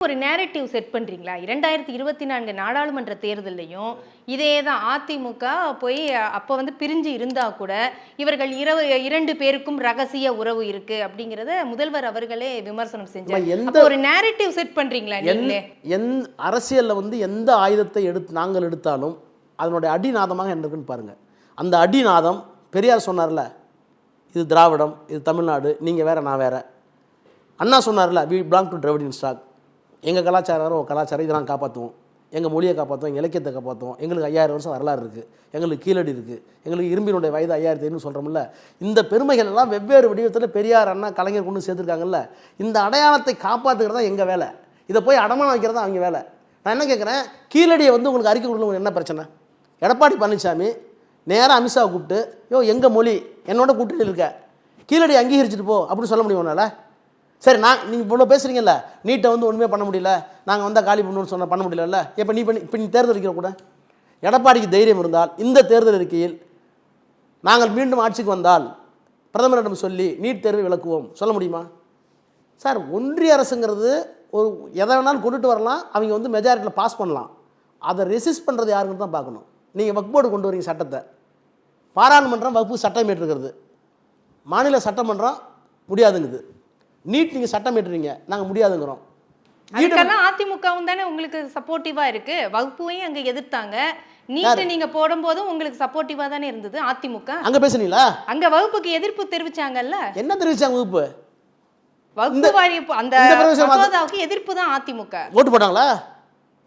ஒரு narrative set பண்றீங்களா? இரண்டாயிரத்தி இருபத்தி நான்கு நாடாளுமன்ற தேர்தலையும் இதே தான் அதிமுக போய் அப்போ வந்து பிரிஞ்சு இருந்தா கூட இவர்கள் இரவு இரண்டு பேருக்கும் ரகசிய உறவு இருக்கு அப்படிங்கறத முதல்வர் அவர்களே விமர்சனம் செஞ்சார். ஒரு நேரட்டிவ் செட் பண்றீங்களா எந் நீங்களே? எந் அரசியலில் வந்து எந்த ஆயுதத்தை எடுத்து நாங்கள் எடுத்தாலும் அதனுடைய அடிநாதமாக என்ன இருக்குன்னு பாருங்கள் அந்த அடிநாதம் பெரியார் சொன்னார்ல இது திராவிடம் இது தமிழ்நாடு நீங்கள் வேற நான் வேற. அண்ணா சொன்னார்ல we belong to Dravidian stock எங்கள் கலாச்சாரம் கலாச்சாரம் இதெல்லாம் காப்பாற்றுவோம் எங்கள் மொழியை காப்பாற்றுவோம் எங்கள் இலக்கியத்தை காப்பாற்றுவோம் எங்களுக்கு ஐயாயிரம் வருஷம் வரலாறு இருக்குது எங்களுக்கு கீழடி இருக்குது எங்களுக்கு இரும்பினுடைய வயது ஐயாயிரத்தி ஐநூறு சொல்கிறோம்ல இந்த பெருமைகள் எல்லாம் வெவ்வேறு வடிவத்தில் பெரியார் அண்ணா கலைஞர் கொண்டு சேர்த்துருக்காங்கல்ல. இந்த அடையாளத்தை காப்பாற்றுக்கிறது தான் எங்கள் வேலை. இதை போய் அடமானம் வைக்கிறது தான் அவங்க வேலை. நான் என்ன கேட்குறேன் கீழடியை வந்து உங்களுக்கு அறிக்கை கொடுக்கல உங்களுக்கு என்ன பிரச்சனை? எடப்பாடி பழனிசாமி நேராக அமித்ஷாவை கூப்பிட்டு யோ எங்கள் மொழி? என்னோட கூட்டணி இருக்க. கீழடி அங்கீகரிச்சுட்டு போ. அப்படின்னு சொல்ல முடியும் உன்னால? சரி நான் நீங்கள் இவ்வளோ பேசுகிறீங்கல்ல நீட்டை வந்து ஒன்றுமே பண்ண முடியல. நாங்கள் வந்தால் காலி பண்ணணும்னு சொன்ன பண்ண முடியலல்ல. இப்போ நீ பண்ணி இப்போ நீ தேர்தல் அறிக்கை கூட? எடப்பாடிக்கு தைரியம் இருந்தால் இந்த தேர்தல் அறிக்கையில் நாங்கள் மீண்டும் ஆட்சிக்கு வந்தால் பிரதமரிடம் சொல்லி நீட் தேர்வை விளக்குவோம். சொல்ல முடியுமா? சார் ஒன்றிய அரசுங்கிறது ஒரு எதை வேணாலும் கொண்டுட்டு வரலாம். அவங்க வந்து மெஜாரிட்டியில் பாஸ் பண்ணலாம். அதை ரெசிஸ்ட் பண்ணுறது யாருன்னு தான் பார்க்கணும். நீங்கள் வக்ஃப் போர்டு கொண்டு வரீங்க சட்டத்தை. பாராளுமன்றம் வகுப்பு சட்டம் ஏற்றுக்கிறது மாநில சட்டமன்றம் முடியாதுங்குது. நீட் நீங்கள் சட்டம் ஏற்றுறீங்க. நாங்கள் முடியாதுங்கிறோம். அதுக்கெல்லாம் அதிமுகவும் தானே உங்களுக்கு சப்போர்ட்டிவா இருக்கு. வகுப்பையும் அங்க எதிர்த்தாங்க. நீட்டு நீங்க போடும்போதும் உங்களுக்கு சப்போர்ட்டிவா தானே இருந்தது அதிமுக. அங்கே பேசுனீங்களா? அங்க வகுப்புக்கு எதிர்ப்பு தெரிவிச்சாங்கல்ல? என்ன தெரிவிச்சாங்க வகுப்பு? வகுப்பு வாரிய அந்த மசோதாவுக்கு எதிர்ப்பு தான் அதிமுக. ஓட்டு போட்டாங்களா?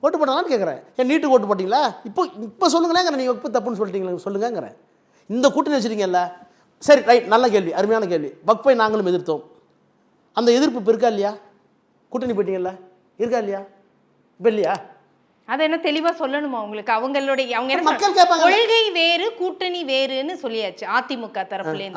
ஓட்டு போட்டாங்களான்னு கேட்குறேன் ஏன் நீட்டுக்கு ஓட்டு போட்டிங்களா? இப்போ இப்போ சொல்லுங்களேங்கிற நீங்கள் வகுப்பு தப்புன்னு சொல்லிட்டீங்களே சொல்லுங்கங்கிறேன். இந்த கூட்டணி வச்சுருக்கீங்கல்ல? சரி ரைட் நல்ல கேள்வி அருமையான கேள்வி. வக்பை நாங்களும் எதிர்த்தோம். அந்த எதிர்ப்பு இப்போ இருக்கா இல்லையா? கூட்டணி போயிட்டீங்கல்ல? இருக்கா இல்லையா? இப்போ இல்லையா? அத என்ன தெளிவா சொல்லணுமா உங்களுக்கு? அவங்களுடைய அவங்க கொள்கை வேறு கூட்டணி வேறுன்னு சொல்லியாச்சு அதிமுக தரப்புல